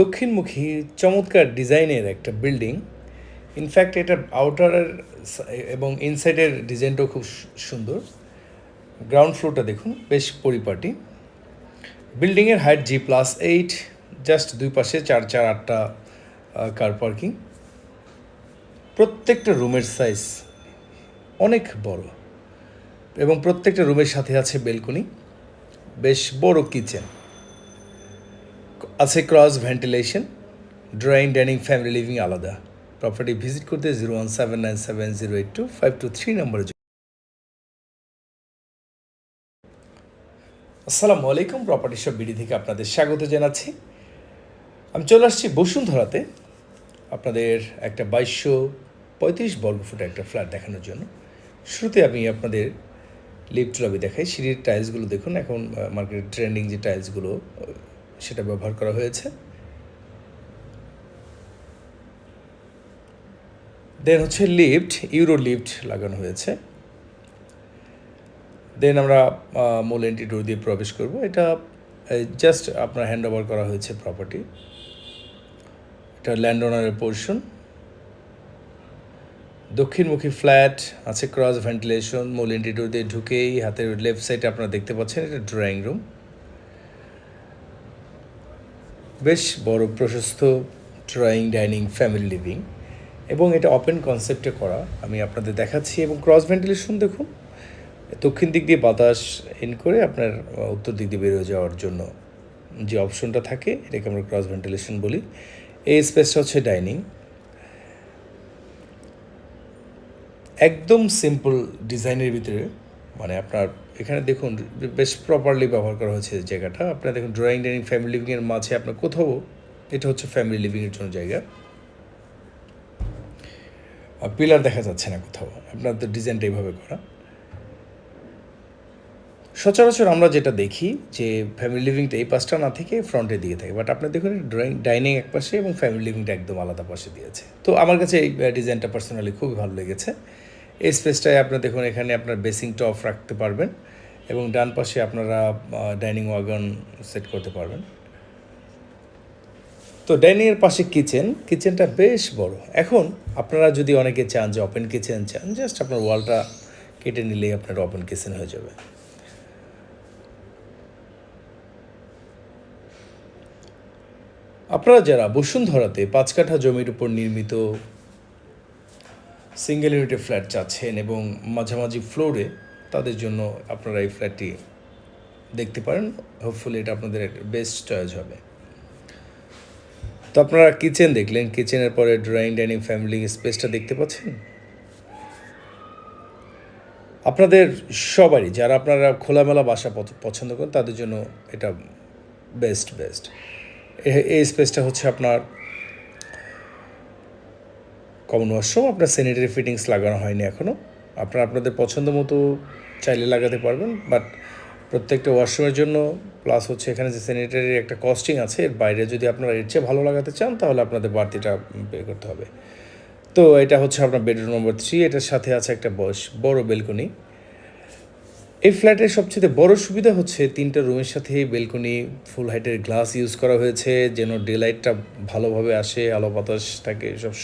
দক্ষিণমুখী চমৎকার ডিজাইনের একটা বিল্ডিং। ইনফ্যাক্ট এটা আউটারের এবং ইনসাইডের ডিজাইনটাও খুব সুন্দর। গ্রাউন্ড ফ্লোরটা দেখুন, বেশ পরিপাটি। বিল্ডিংয়ের height G plus eight just দুই পাশে চার চার, আটটা কার পার্কিং প্রত্যেকটা রুমের সাইজ অনেক বড়। এবং প্রত্যেকটা রুমের সাথে আছে বেলকনি বেশ বড় কিচেন আছে cross ventilation drawing dining family living আলাদা। প্রপার্টি ভিজিট করতে zero one seven nine seven zero eight two five two three নম্বরে আসসালামু আলাইকুম প্রপার্টি সব বিডি থেকে আপনাদের স্বাগত জানাচ্ছি। আমি চলে আসছি বসুন্ধরাতে আপনাদের একটা বাইশশো পঁয়ত্রিশ বর্গ ফুট একটা ফ্ল্যাট দেখানোর জন্য। শুরুতে আমি আপনাদের লিফট লবি দেখাই। সিঁড়ির টাইলসগুলো দেখুন, এখন মার্কেটের ট্রেন্ডিং যে টাইলসগুলো সেটা ব্যবহার করা হয়েছে। দেন হচ্ছে লিফট ইউরো লিফট লাগানো হয়েছে। দেন আমরা মূল এন্ট্রি ডোর দিয়ে প্রবেশ করব। এটা জাস্ট আপনার হ্যান্ড ওভার করা হয়েছে প্রপার্টি এটা ল্যান্ড ওনারের পোর্শন দক্ষিণমুখী ফ্ল্যাট আছে ক্রস ভেন্টিলেশন মূল এন্ট্রি ডোর দিয়ে ঢুকেই, হাতের লেফট সাইডে আপনারা দেখতে পাচ্ছেন, এটা ড্রয়িং রুম বেশ বড়, প্রশস্ত ড্রয়িং ডাইনিং ফ্যামিলি লিভিং এবং এটা ওপেন কনসেপ্টে করা। আমি আপনাদের দেখাচ্ছি এবং ক্রস ভেন্টিলেশন দেখুন। দক্ষিণ দিক দিয়ে বাতাস ইন করে আপনার উত্তর দিক দিয়ে বেরোয় যাওয়ার জন্য যে অপশনটা থাকে, এটাকে আমরা ক্রস ভেন্টিলেশন বলি। এই স্পেসটা হচ্ছে ডাইনিং একদম সিম্পল ডিজাইনের ভিতরে মানে আপনার এখানে দেখুন, বেশ প্রপারলি ব্যবহার করা হয়েছে জায়গাটা। আপনার দেখুন ড্রয়িং ডাইনিং ফ্যামিলি লিভিংয়ের মাঝে আপনার কোথাও, এটা হচ্ছে ফ্যামিলি লিভিংয়ের জন্য জায়গা। আর পিলার দেখা যাচ্ছে না কোথাও, আপনার তো ডিজাইনটা এইভাবে করা। সচরাচর আমরা যেটা দেখি যে ফ্যামিলি লিভিংটা এই পাশটা না থেকে ফ্রন্টের দিকে থাকে। বাট আপনি দেখুন ড্রয়িং ডাইনিং এক পাশে এবং ফ্যামিলি লিভিংটা একদম আলাদা পাশে দিয়েছে তো আমার কাছে এই ডিজাইনটা পার্সোনালি খুবই ভালো লেগেছে। এই স্পেসটায় আপনার দেখুন, এখানে আপনার বেসিং টপ রাখতে পারবেন এবং ডান পাশে আপনারা ডাইনিং ওয়াগন সেট করতে পারবেন। তো ডাইনিংয়ের পাশে কিচেন, কিচেনটা বেশ বড়। এখন আপনারা যদি অনেকে চান যে ওপেন কিচেন চান, জাস্ট আপনার ওয়ালটা কেটে নিলেই আপনার ওপেন কিচেন হয়ে যাবে। আপনারা যারা বসুন্ধরাতে পাঁচ কাঠা জমির উপর নির্মিত সিঙ্গেল ইউনিটের ফ্ল্যাট চাচ্ছেন এবং মাঝামাঝি ফ্লোরে তাদের জন্য আপনারা এই ফ্ল্যাটটি দেখতে পারেন। হোপফুলি এটা আপনাদের বেস্ট চয়েস হবে। তো আপনারা কিচেন দেখলেন। কিচেনের পরে ড্রয়িং ডাইনিং ফ্যামিলি স্পেসটা দেখতে পাচ্ছেন। আপনাদের সবারই, যারা আপনারা খোলামেলা বাসা পছন্দ করেন, তাদের জন্য এটা বেস্ট বেস্ট এই স্পেসটা হচ্ছে আপনার কমন ওয়াশরুম, আপনার স্যানিটারি ফিটিংস লাগানো হয়নি এখনও আপনারা আপনাদের পছন্দ মতো চাইলে লাগাতে পারবেন বাট প্রত্যেকটা ওয়াশরুমের জন্য প্লাস হচ্ছে এখানে যে স্যানিটারি একটা কস্টিং আছে, এর বাইরে যদি আপনারা এর চেয়ে ভালো লাগাতে চান, তাহলে আপনাদের বাড়তিটা পে করতে হবে। তো এটা হচ্ছে আপনার বেডরুম নম্বর থ্রি এটার সাথে আছে একটা বস, বড় বেলকনি এই ফ্ল্যাটের সবচেয়ে বড় সুবিধা হচ্ছে, তিনটা রুমের সাথে বেলকনি ফুল হাইটের গ্লাস ইউজ করা হয়েছে, যেন ডে লাইটটা ভালোভাবে আসে, আলো বাতাস থাকে সব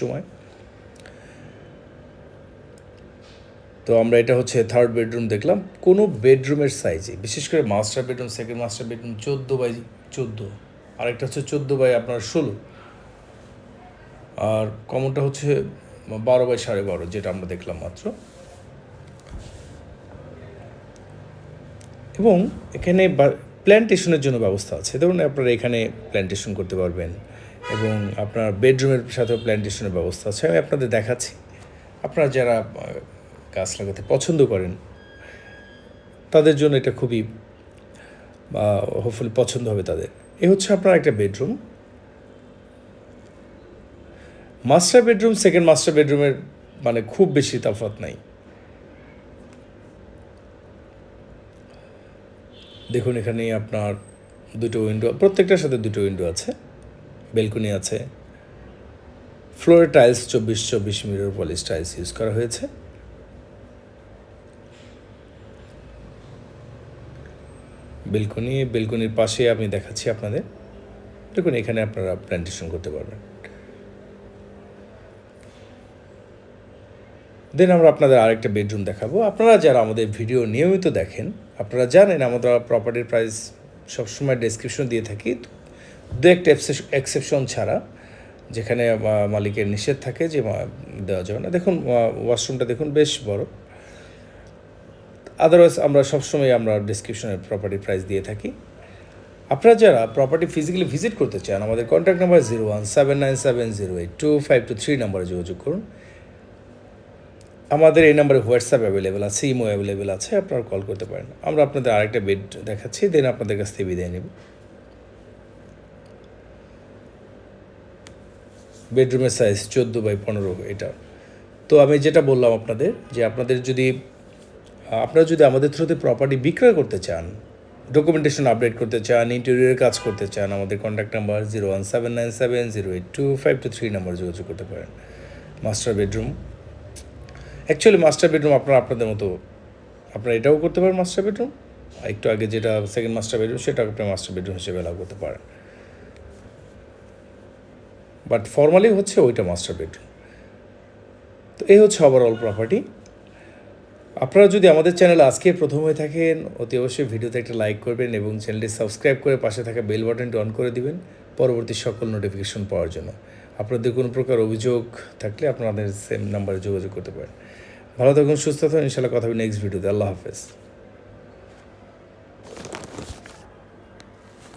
তো আমরা এটা হচ্ছে থার্ড বেডরুম দেখলাম। কোনো বেডরুমের সাইজে বিশেষ করে master bedroom second master bedroom চোদ্দ বাই চোদ্দ, আরেকটা হচ্ছে চোদ্দ বাই আপনার ষোলো। আর কমনটা হচ্ছে বারো বাই সাড়ে বারো, যেটা আমরা দেখলাম মাত্র। এবং এখানে প্ল্যান্টেশনের জন্য ব্যবস্থা আছে। ধরুন আপনারা এখানে প্ল্যান্টেশন করতে পারবেন, এবং আপনার বেডরুমের সাথেও প্ল্যান্টেশনের ব্যবস্থা আছে। আমি আপনাদের দেখাচ্ছি। আপনারা যারা গাছ লাগাতে পছন্দ করেন। তাদের জন্য এটা খুবই হোপফুলি পছন্দ হবে তাদের। এ হচ্ছে আপনার একটা bedroom master bedroom second master বেডরুমের মানে খুব বেশি তফাৎ নাই। দেখুন এখানে আপনার দুটো উইন্ডো প্রত্যেকটার সাথে দুটো উইন্ডো আছে। বেলকনি আছে। ফ্লোরে টাইলস চব্বিশ চব্বিশ মিরর পলিশ টাইলস ইউজ করা হয়েছে। বেলকনি, বেলকনির পাশে আমি দেখাচ্ছি আপনাদের। দেখুন, এখানে আপনারা প্ল্যান্টেশন করতে পারবেন। দেন আমরা আপনাদের আরেকটা বেডরুম দেখাবো। আপনারা যারা আমাদের ভিডিও নিয়মিত দেখেন, আপনারা জানেন আমরা প্রপার্টির প্রাইস সবসময় ডেসক্রিপশন দিয়ে থাকি। দু একটা এক্সেপশন ছাড়া, যেখানে মালিকের নিষেধ থাকে যে দেওয়া যাবে না। দেখুন ওয়াশরুমটা দেখুন, বেশ বড়। আদারওয়াইজ আমরা সবসময় আমরা ডিসক্রিপশনের প্রপার্টি প্রাইস দিয়ে থাকি। আপনারা যারা প্রপার্টি ফিজিক্যালি ভিজিট করতে চান, আমাদের contact number zero one seven nine seven zero eight two five two three নাম্বারে যোগাযোগ করুন। আমাদের এই নাম্বারে হোয়াটসঅ্যাপ অ্যাভেলেবেল আছে ইমো অ্যাভেলেবেল আছে, আপনারা কল করতে পারেন। আমরা আপনাদের আরেকটা বেড দেখাচ্ছি দেন আপনাদের কাছ থেকে বিদায় নেব। বেডরুমের সাইজ চোদ্দ বাই পনেরো এটা। তো আমি যেটা বললাম আপনাদের, যে আপনাদের যদি আপনারা যদি আমাদের থ্রুতে প্রপার্টি বিক্রয় করতে চান ডকুমেন্টেশন আপডেট করতে চান ইন্টেরিয়র কাজ করতে চান, আমাদের contact number zero one seven nine seven zero eight two five two three number যোগাযোগ করতে পারেন। Master bedroom actually master bedroom আপনারা আপনাদের মতো, আপনারা এটাও করতে পারেন মাস্টার বেডরুম একটু আগে যেটা সেকেন্ড মাস্টার বেডরুম সেটা আপনি মাস্টার বেডরুম হিসেবে অ্যালাউ করতে পারেন। বাট ফর্মালি হচ্ছে ওইটা মাস্টার বেডরুম তো এই হচ্ছে ওভারঅল প্রপার্টি আপনারা যদি আমাদের চ্যানেল আজকে প্রথম হয়ে থাকেন, অতি অবশ্যই ভিডিওতে একটা লাইক করবেন এবং চ্যানেলটি সাবস্ক্রাইব করে পাশে থাকা বেল বাটনটি অন করে দিবেন পরবর্তী সকল নোটিফিকেশন পাওয়ার জন্য। আপনাদের কোনো প্রকার অভিযোগ থাকলে আপনাদের সেম নাম্বারে যোগাযোগ করতে পারেন। ভালো থাকুন, সুস্থ থাকুন ইনশাল্লাহ কথা হবে নেক্সট ভিডিওতে আল্লাহ হাফেজ।